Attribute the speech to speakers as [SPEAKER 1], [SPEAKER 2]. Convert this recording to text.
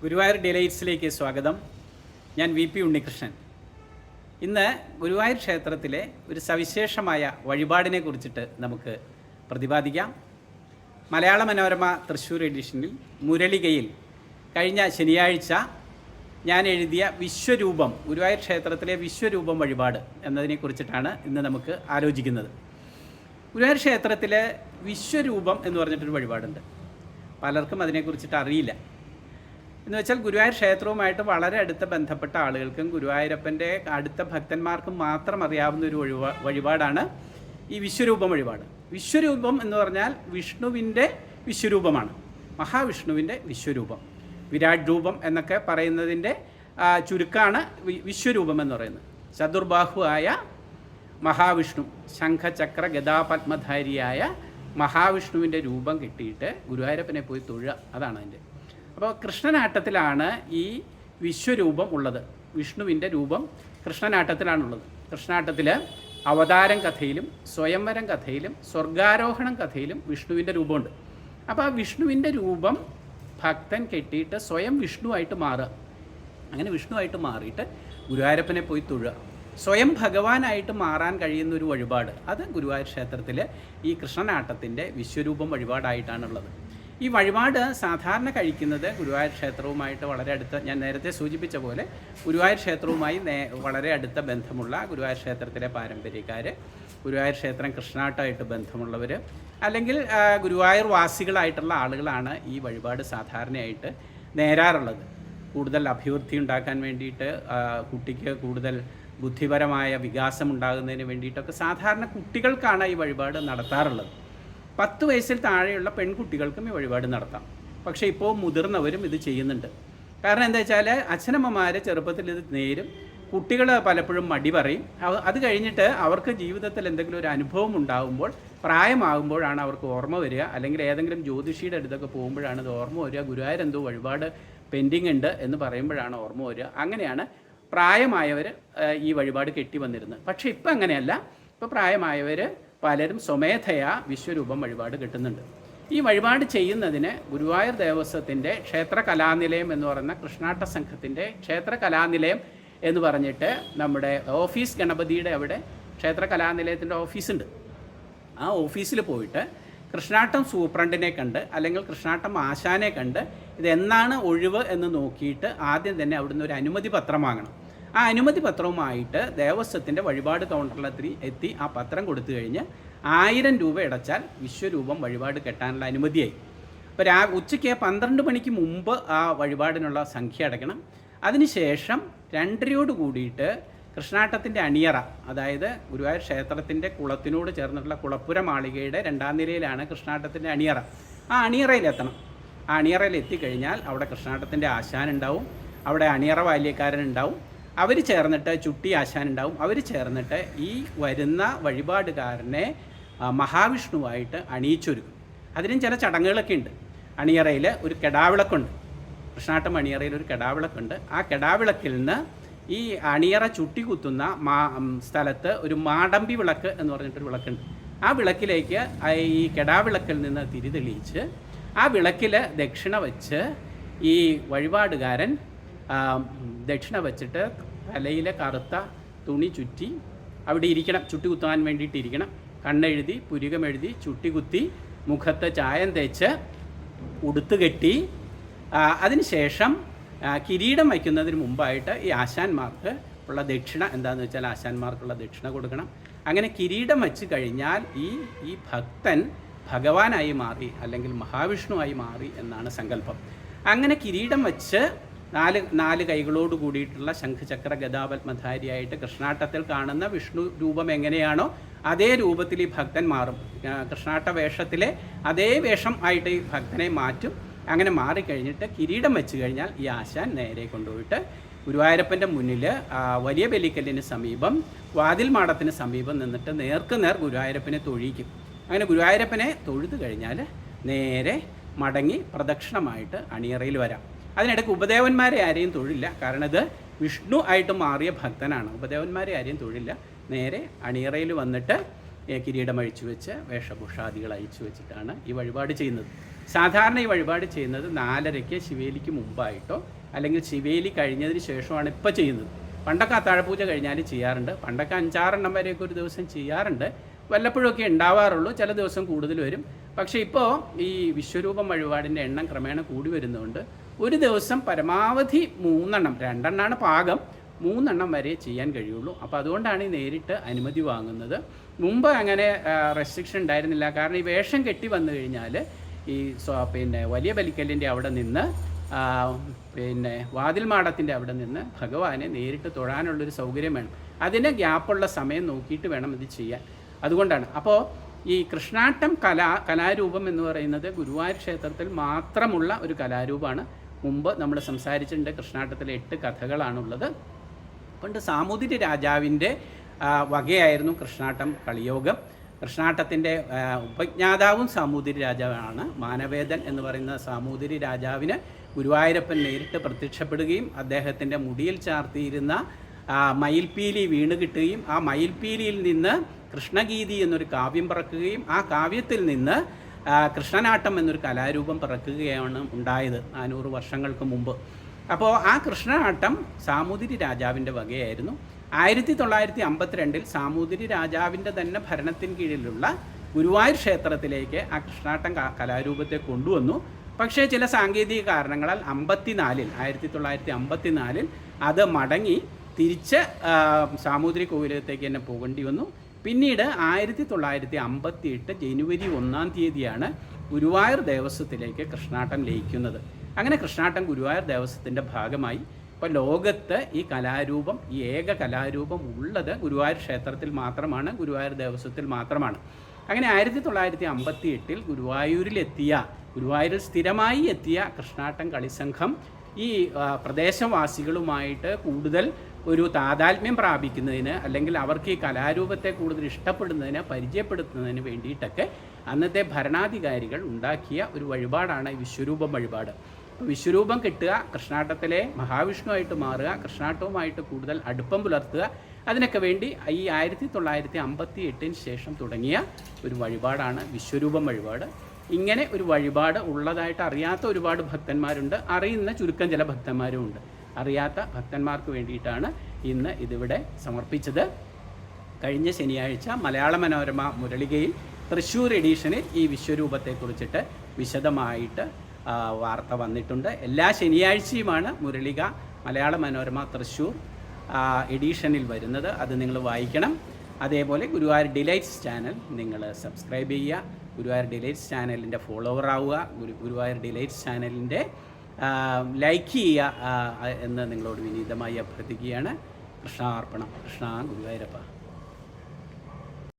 [SPEAKER 1] ഗുരുവായൂർ ഡിലൈറ്റ്സിലേക്ക് സ്വാഗതം. ഞാൻ V P Unnikrishnan. ഇന്ന് ഗുരുവായൂർ ക്ഷേത്രത്തിലെ ഒരു സവിശേഷമായ വഴിപാടിനെ കുറിച്ചിട്ട് നമുക്ക് പ്രതിപാദിക്കാം. മലയാള മനോരമ തൃശ്ശൂർ എഡിഷനിൽ മുരളികയിൽ കഴിഞ്ഞ ശനിയാഴ്ച ഞാൻ എഴുതിയ വിശ്വരൂപം ഗുരുവായൂർ ക്ഷേത്രത്തിലെ വിശ്വരൂപം വഴിപാട് എന്നതിനെക്കുറിച്ചിട്ടാണ് ഇന്ന് നമുക്ക് ആലോചിക്കുന്നത്. ഗുരുവായൂർ ക്ഷേത്രത്തിലെ വിശ്വരൂപം എന്ന് പറഞ്ഞിട്ടൊരു വഴിപാടുണ്ട്. പലർക്കും അതിനെക്കുറിച്ചിട്ട് അറിയില്ല. എന്ന് വെച്ചാൽ ഗുരുവായൂർ ക്ഷേത്രവുമായിട്ട് വളരെ അടുത്ത ബന്ധപ്പെട്ട ആളുകൾക്കും ഗുരുവായൂരപ്പന്റെ അടുത്ത ഭക്തന്മാർക്കും മാത്രം അറിയാവുന്ന ഒരു ഒഴിവാ വഴിപാടാണ് ഈ വിശ്വരൂപം വഴിപാട്. വിശ്വരൂപം എന്ന് പറഞ്ഞാൽ വിഷ്ണുവിന്റെ വിശ്വരൂപമാണ്. മഹാവിഷ്ണുവിന്റെ വിശ്വരൂപം. വിരാട് രൂപം എന്നൊക്കെ പറയുന്നതിന്റെ ചുരുക്കാണ് വിശ്വരൂപം എന്ന് പറയുന്നത്. ചതുർബാഹുവായ മഹാവിഷ്ണു ശംഖചക്ര ഗതാപത്മധാരിയായ മഹാവിഷ്ണുവിന്റെ രൂപം കിട്ടിയിട്ട് ഗുരുവായൂരപ്പനെ പോയി തൊഴുക. അതാണ് അതിന്റെ അപ്പോൾ കൃഷ്ണനാട്ടത്തിലാണ് ഈ വിശ്വരൂപം ഉള്ളത്. വിഷ്ണുവിന്റെ രൂപം കൃഷ്ണനാട്ടത്തിലാണുള്ളത്. കൃഷ്ണനാട്ടത്തിൽ അവതാരം കഥയിലും സ്വയംവരം കഥയിലും സ്വർഗാരോഹണം കഥയിലും വിഷ്ണുവിന്റെ രൂപമുണ്ട്. അപ്പോൾ ആ വിഷ്ണുവിന്റെ രൂപം ഭക്തൻ കെട്ടിയിട്ട് സ്വയം വിഷ്ണുവായിട്ട് മാറുക. അങ്ങനെ വിഷ്ണുവായിട്ട് മാറിയിട്ട് ഗുരുവായൂരപ്പനെ പോയി തൊഴുക. സ്വയം ഭഗവാനായിട്ട് മാറാൻ കഴിയുന്ന ഒരു വഴിപാട്. അത് ഗുരുവായൂർ ക്ഷേത്രത്തിൽ ഈ കൃഷ്ണനാട്ടത്തിന്റെ വിശ്വരൂപം വഴിപാടായിട്ടാണുള്ളത്. ഈ വഴിപാട് സാധാരണ കഴിക്കുന്നത് ഗുരുവായൂർ ക്ഷേത്രവുമായിട്ട് വളരെ അടുത്ത ഞാൻ നേരത്തെ സൂചിപ്പിച്ച പോലെ ഗുരുവായൂർ ക്ഷേത്രവുമായി വളരെ അടുത്ത ബന്ധമുള്ള ഗുരുവായൂർ ക്ഷേത്രത്തിലെ പാരമ്പര്യക്കാർ ഗുരുവായൂർ ക്ഷേത്രം കൃഷ്ണാട്ടമായിട്ട് ബന്ധമുള്ളവർ അല്ലെങ്കിൽ ഗുരുവായൂർ വാസികളായിട്ടുള്ള ആളുകളാണ് ഈ വഴിപാട് സാധാരണയായിട്ട് നേരാറുള്ളത്. കൂടുതൽ അഭിവൃദ്ധി ഉണ്ടാക്കാൻ വേണ്ടിയിട്ട് കുട്ടിക്ക് കൂടുതൽ ബുദ്ധിപരമായ വികാസം ഉണ്ടാകുന്നതിന് വേണ്ടിയിട്ടൊക്കെ സാധാരണ കുട്ടികൾക്കാണ് ഈ വഴിപാട് നടത്താറുള്ളത്. പത്ത് വയസ്സിൽ താഴെയുള്ള പെൺകുട്ടികൾക്കും ഈ വഴിപാട് നടത്താം. പക്ഷേ ഇപ്പോൾ മുതിർന്നവരും ഇത് ചെയ്യുന്നുണ്ട്. കാരണം എന്താ വെച്ചാൽ അച്ഛനമ്മമാരെ ചെറുപ്പത്തിൽ ഇത് നേരും കുട്ടികൾ പലപ്പോഴും മടി പറയും. അത് കഴിഞ്ഞിട്ട് അവർക്ക് ജീവിതത്തിൽ എന്തെങ്കിലും ഒരു അനുഭവം ഉണ്ടാകുമ്പോൾ പ്രായമാകുമ്പോഴാണ് അവർക്ക് ഓർമ്മ വരിക. അല്ലെങ്കിൽ ഏതെങ്കിലും ജ്യോതിഷിയുടെ അടുത്തൊക്കെ പോകുമ്പോഴാണ് ഇത് ഓർമ്മ വരിക. ഗുരുവായൂർ എന്തോ വഴിപാട് പെൻഡിങ് ഉണ്ട് എന്ന് പറയുമ്പോഴാണ് ഓർമ്മ വരിക. അങ്ങനെയാണ് പ്രായമായവർ ഈ വഴിപാട് കെട്ടി വന്നിരുന്നത്. പക്ഷേ ഇപ്പം അങ്ങനെയല്ല. ഇപ്പോൾ പ്രായമായവർ പലരും സ്വമേധയാ വിശ്വരൂപം വഴിപാട് കിട്ടുന്നുണ്ട്. ഈ വഴിപാട് ചെയ്യുന്നതിന് ഗുരുവായൂർ ദേവസ്വത്തിന്റെ ക്ഷേത്ര കലാനിലയം എന്ന് പറയുന്ന കൃഷ്ണാട്ട സംഘത്തിന്റെ ക്ഷേത്ര കലാനിലയം എന്ന് പറഞ്ഞിട്ട് നമ്മുടെ ഓഫീസ് ഗണപതിയുടെ അവിടെ ക്ഷേത്ര കലാനിലയത്തിന്റെ ഓഫീസുണ്ട്. ആ ഓഫീസിൽ പോയിട്ട് കൃഷ്ണാട്ടം സൂപ്രണ്ടിനെ കണ്ട് അല്ലെങ്കിൽ കൃഷ്ണാട്ടം ആശാനെ കണ്ട് ഇതെന്നാണ് ഒഴിവ് എന്ന് നോക്കിയിട്ട് ആദ്യം തന്നെ അവിടുന്ന് ഒരു അനുമതി പത്രം വാങ്ങണം. ആ അനുമതി പത്രവുമായിട്ട് ദേവസ്വത്തിന്റെ വഴിപാട് കൗണ്ടറിലെത്തി എത്തി ആ പത്രം കൊടുത്തു കഴിഞ്ഞ് ആയിരം രൂപ അടച്ചാൽ വിശ്വരൂപം വഴിപാട് കെട്ടാനുള്ള അനുമതിയായി. അപ്പോൾ രാ ഉച്ചയ്ക്ക് പന്ത്രണ്ട് മണിക്ക് മുമ്പ് ആ വഴിപാടിനുള്ള സംഖ്യ അടയ്ക്കണം. അതിനുശേഷം രണ്ടരയോട് കൂടിയിട്ട് കൃഷ്ണാട്ടത്തിന്റെ അണിയറ അതായത് ഗുരുവായൂർ ക്ഷേത്രത്തിന്റെ കുളത്തിനോട് ചേർന്നിട്ടുള്ള കുളപ്പുര മാളികയുടെ രണ്ടാം നിലയിലാണ് കൃഷ്ണാട്ടത്തിന്റെ അണിയറ. ആ അണിയറയിലെത്തണം ആ അണിയറയിൽ എത്തിക്കഴിഞ്ഞാൽ അവിടെ കൃഷ്ണാട്ടത്തിന്റെ ആശാനുണ്ടാവും അവിടെ അണിയറ ബാല്യക്കാരൻ ഉണ്ടാവും. അവർ ചേർന്നിട്ട് ചുട്ടി ആശാൻ ഉണ്ടാവും അവർ ചേർന്നിട്ട് ഈ വരുന്ന വഴിപാടുകാരനെ മഹാവിഷ്ണുവായിട്ട് അണിയിച്ചൊരുക്കും. അതിനും ചില ചടങ്ങുകളൊക്കെ ഉണ്ട്. അണിയറയിൽ ഒരു കെടാവിളക്കുണ്ട്. കൃഷ്ണാട്ടം അണിയറയിൽ ഒരു കെടാവിളക്കുണ്ട്. ആ കെടാവിളക്കിൽ നിന്ന് ഈ അണിയറ ചുട്ടികുത്തുന്ന മാ ഉം, സ്ഥലത്ത് ഒരു മാടമ്പി വിളക്ക് എന്ന് പറഞ്ഞിട്ടൊരു വിളക്കുണ്ട്. ആ വിളക്കിലേക്ക് ഈ കെടാവിളക്കിൽ നിന്ന് തിരി തെളിയിച്ച് ആ വിളക്കിൽ ദക്ഷിണ വച്ച് ഈ വഴിപാടുകാരൻ ദക്ഷിണ വെച്ചിട്ട് തലയിലെ കറുത്ത തുണി ചുറ്റി അവിടെ ഇരിക്കണം ചുട്ടി കുത്താൻ വേണ്ടിയിട്ട് ഇരിക്കണം. കണ്ണെഴുതി പുരികമെഴുതി ചുട്ടി കുത്തി മുഖത്ത് ചായം തേച്ച് ഉടുത്ത് കെട്ടി അതിനുശേഷം കിരീടം വയ്ക്കുന്നതിന് മുമ്പായിട്ട് ഈ ആശാന്മാർക്ക് ഉള്ള ദക്ഷിണ എന്താണെന്ന് വെച്ചാൽ ആശാന്മാർക്കുള്ള ദക്ഷിണ കൊടുക്കണം. അങ്ങനെ കിരീടം വച്ച് കഴിഞ്ഞാൽ ഈ ഈ ഭക്തൻ ഭഗവാനായി മാറി അല്ലെങ്കിൽ മഹാവിഷ്ണുവായി മാറി എന്നാണ് സങ്കല്പം. അങ്ങനെ കിരീടം വച്ച് നാല് നാല് കൈകളോട് കൂടിയിട്ടുള്ള ശംഖചക്ര ഗതാപത്മധാരിയായിട്ട് കൃഷ്ണാട്ടത്തിൽ കാണുന്ന വിഷ്ണു രൂപം എങ്ങനെയാണോ അതേ രൂപത്തിൽ ഈ ഭക്തൻ മാറും. കൃഷ്ണാട്ട വേഷത്തിലെ അതേ വേഷം ആയിട്ട് ഈ ഭക്തനെ മാറ്റും. അങ്ങനെ മാറിക്കഴിഞ്ഞിട്ട് കിരീടം വെച്ച് കഴിഞ്ഞാൽ ഈ ആശാൻ നേരെ കൊണ്ടുപോയിട്ട് ഗുരുവായൂരപ്പന്റെ മുന്നിൽ വലിയ ബലിക്കല്ലിന് സമീപം വാതിൽ മാടത്തിന് സമീപം നിന്നിട്ട് നേർക്ക് നേർ ഗുരുവായൂരപ്പനെ തൊഴിക്കും അങ്ങനെ ഗുരുവായൂരപ്പനെ തൊഴുതു കഴിഞ്ഞാൽ നേരെ മടങ്ങി പ്രദക്ഷിണമായിട്ട് അണിയറയിൽ വരാം. അതിനിടയ്ക്ക് ഉപദേവന്മാരെ ആരെയും തൊഴില്ല കാരണം ഇത് വിഷ്ണു ആയിട്ട് മാറിയ ഭക്തനാണ്. ഉപദേവന്മാരെ ആരെയും തൊഴില്ല നേരെ അണിയറയിൽ വന്നിട്ട് കിരീടം അഴിച്ചു വെച്ച് വേഷഭൂഷാദികൾ അഴിച്ചു വെച്ചിട്ടാണ് ഈ വഴിപാട് ചെയ്യുന്നത്. സാധാരണ ഈ വഴിപാട് ചെയ്യുന്നത് നാലരയ്ക്ക് ശിവേലിക്ക് മുമ്പായിട്ടോ അല്ലെങ്കിൽ ശിവേലി കഴിഞ്ഞതിന് ശേഷമാണ് ഇപ്പോൾ ചെയ്യുന്നത്. പണ്ടൊക്കെ അത്താഴപൂജ കഴിഞ്ഞാൽ ചെയ്യാറുണ്ട്. പണ്ടൊക്കെ അഞ്ചാറെണ്ണം വരെയൊക്കെ ഒരു ദിവസം ചെയ്യാറുണ്ട്. വല്ലപ്പോഴൊക്കെ ഉണ്ടാവാറുള്ളൂ. ചില ദിവസം കൂടുതൽ വരും. പക്ഷേ ഇപ്പോൾ ഈ വിശ്വരൂപം വഴിപാടിന്റെ എണ്ണം ക്രമേണ കൂടി വരുന്നതുകൊണ്ട് ഒരു ദിവസം പരമാവധി മൂന്നെണ്ണം രണ്ടെണ്ണമാണ് പാകം. മൂന്നെണ്ണം വരെ ചെയ്യാൻ കഴിയുള്ളൂ. അപ്പോൾ അതുകൊണ്ടാണ് ഈ നേരിട്ട് അനുമതി വാങ്ങുന്നത്. മുമ്പ് അങ്ങനെ റെസ്ട്രിക്ഷൻ ഉണ്ടായിരുന്നില്ല. കാരണം ഈ വേഷം കെട്ടി വന്നു കഴിഞ്ഞാൽ ഈ പിന്നെ വലിയ ബലിക്കല്ലിന്റെ അവിടെ നിന്ന് പിന്നെ വാതിൽ മാടത്തിന്റെ അവിടെ നിന്ന് ഭഗവാനെ നേരിട്ട് തൊഴാനുള്ളൊരു സൗകര്യം വേണം. അതിന് ഗ്യാപ്പുള്ള സമയം നോക്കിയിട്ട് വേണം ഇത് ചെയ്യാൻ. അതുകൊണ്ടാണ്. അപ്പോൾ ഈ കൃഷ്ണാട്ടം കലാ കലാരൂപം എന്ന് പറയുന്നത് ഗുരുവായൂർ ക്ഷേത്രത്തിൽ മാത്രമുള്ള ഒരു കലാരൂപമാണ്. മുമ്പ് നമ്മൾ സംസാരിച്ചിട്ടുണ്ട് കൃഷ്ണാട്ടത്തിലെ എട്ട് കഥകളാണുള്ളത്. പണ്ട് സാമൂതിരി രാജാവിന്റെ വകയായിരുന്നു കൃഷ്ണാട്ടം കളിയോഗം. കൃഷ്ണാട്ടത്തിന്റെ ഉപജ്ഞാതാവും സാമൂതിരി രാജാവാണ് മാനവേദൻ എന്ന് പറയുന്ന സാമൂതിരി രാജാവിന് ഗുരുവായൂരപ്പൻ നേരിട്ട് പ്രത്യക്ഷപ്പെടുകയും അദ്ദേഹത്തിന്റെ മുടിയിൽ ചാർത്തിയിരുന്ന മയിൽപ്പീലി വീണ് കിട്ടുകയും ആ മയിൽപ്പീലിയിൽ നിന്ന് കൃഷ്ണഗീതി എന്നൊരു കാവ്യം പറക്കുകയും ആ കാവ്യത്തിൽ നിന്ന് കൃഷ്ണനാട്ടം എന്നൊരു കലാരൂപം പിറക്കുകയാണ് ഉണ്ടായത് നാനൂറ് വർഷങ്ങൾക്ക് മുമ്പ്. അപ്പോൾ ആ കൃഷ്ണനാട്ടം സാമൂതിരി രാജാവിന്റെ വകയായിരുന്നു. ആയിരത്തി തൊള്ളായിരത്തി അമ്പത്തിരണ്ടിൽ സാമൂതിരി രാജാവിന്റെ തന്നെ ഭരണത്തിന് കീഴിലുള്ള ഗുരുവായൂർ ക്ഷേത്രത്തിലേക്ക് ആ കൃഷ്ണാട്ടം കലാരൂപത്തെ കൊണ്ടുവന്നു. പക്ഷേ ചില സാങ്കേതിക കാരണങ്ങളാൽ അമ്പത്തിനാലിൽ ആയിരത്തി തൊള്ളായിരത്തി അമ്പത്തിനാലിൽ അത് മടങ്ങി തിരിച്ച് സാമൂതിരി കോവിലകത്തേക്ക് തന്നെ പോകേണ്ടി വന്നു. പിന്നീട് ആയിരത്തി തൊള്ളായിരത്തി അമ്പത്തി എട്ട് ജനുവരി ഒന്നാം തീയതിയാണ് ഗുരുവായൂർ ദേവസ്വത്തിലേക്ക് കൃഷ്ണാട്ടം ലയിക്കുന്നത്. അങ്ങനെ കൃഷ്ണാട്ടം ഗുരുവായൂർ ദേവസ്വത്തിന്റെ ഭാഗമായി ഇപ്പോൾ ലോകത്ത് ഈ കലാരൂപം ഈ ഏക കലാരൂപം ഉള്ളത് ഗുരുവായൂർ ക്ഷേത്രത്തിൽ മാത്രമാണ് ഗുരുവായൂർ ദേവസ്വത്തിൽ മാത്രമാണ്. അങ്ങനെ ആയിരത്തി തൊള്ളായിരത്തി അമ്പത്തി എട്ടിൽ ഗുരുവായൂരിലെത്തിയ ഗുരുവായൂരിൽ സ്ഥിരമായി എത്തിയ കൃഷ്ണാട്ടം കളിസംഘം ഈ പ്രദേശവാസികളുമായിട്ട് കൂടുതൽ ഒരു താതാത്മ്യം പ്രാപിക്കുന്നതിന് അല്ലെങ്കിൽ അവർക്ക് ഈ കലാരൂപത്തെ കൂടുതൽ ഇഷ്ടപ്പെടുന്നതിന് പരിചയപ്പെടുത്തുന്നതിന് വേണ്ടിയിട്ടൊക്കെ അന്നത്തെ ഭരണാധികാരികൾ ഉണ്ടാക്കിയ ഒരു വഴിപാടാണ് ഈ വിശ്വരൂപം വഴിപാട്. വിശ്വരൂപം കിട്ടുക കൃഷ്ണാട്ടത്തിലെ മഹാവിഷ്ണുവായിട്ട് മാറുക കൃഷ്ണാട്ടവുമായിട്ട് കൂടുതൽ അടുപ്പം പുലർത്തുക അതിനൊക്കെ വേണ്ടി ഈ ആയിരത്തി തൊള്ളായിരത്തി അമ്പത്തി എട്ടിന് ശേഷം തുടങ്ങിയ ഒരു വഴിപാടാണ് വിശ്വരൂപം വഴിപാട്. ഇങ്ങനെ ഒരു വഴിപാട് ഉള്ളതായിട്ട് അറിയാത്ത ഒരുപാട് ഭക്തന്മാരുണ്ട്. അറിയുന്ന ചുരുക്കം ചില ഭക്തന്മാരും ഉണ്ട് അറിയാത്ത ഭക്തന്മാർക്ക് വേണ്ടിയിട്ടാണ് ഇന്ന് ഇതിവിടെ സമർപ്പിച്ചത്. കഴിഞ്ഞ ശനിയാഴ്ച മലയാള മനോരമ മുരളികയിൽ തൃശ്ശൂർ എഡീഷനിൽ ഈ വിശ്വരൂപത്തെക്കുറിച്ചിട്ട് വിശദമായിട്ട് വാർത്ത വന്നിട്ടുണ്ട്. എല്ലാ ശനിയാഴ്ചയുമാണ് മുരളിക മലയാള മനോരമ തൃശ്ശൂർ എഡീഷനിൽ വരുന്നത്. അത് നിങ്ങൾ വായിക്കണം. അതേപോലെ ഗുരുവായൂർ ഡിലൈറ്റ്സ് ചാനൽ നിങ്ങൾ സബ്സ്ക്രൈബ് ചെയ്യുക. ഗുരുവായൂർ ഡിലൈറ്റ്സ് ചാനലിന്റെ ഫോളോവർ ആവുക ഗുരു ഗുരുവായൂർ ഡിലൈറ്റ്സ് ചാനലിന്റെ ലൈക്ക് ചെയ്യുക എന്ന് നിങ്ങളോട് വിനീതമായി അഭ്യർത്ഥിക്കുകയാണ്. കൃഷ്ണാർപ്പണം. കൃഷ്ണ ഗുരുവായൂരപ്പ.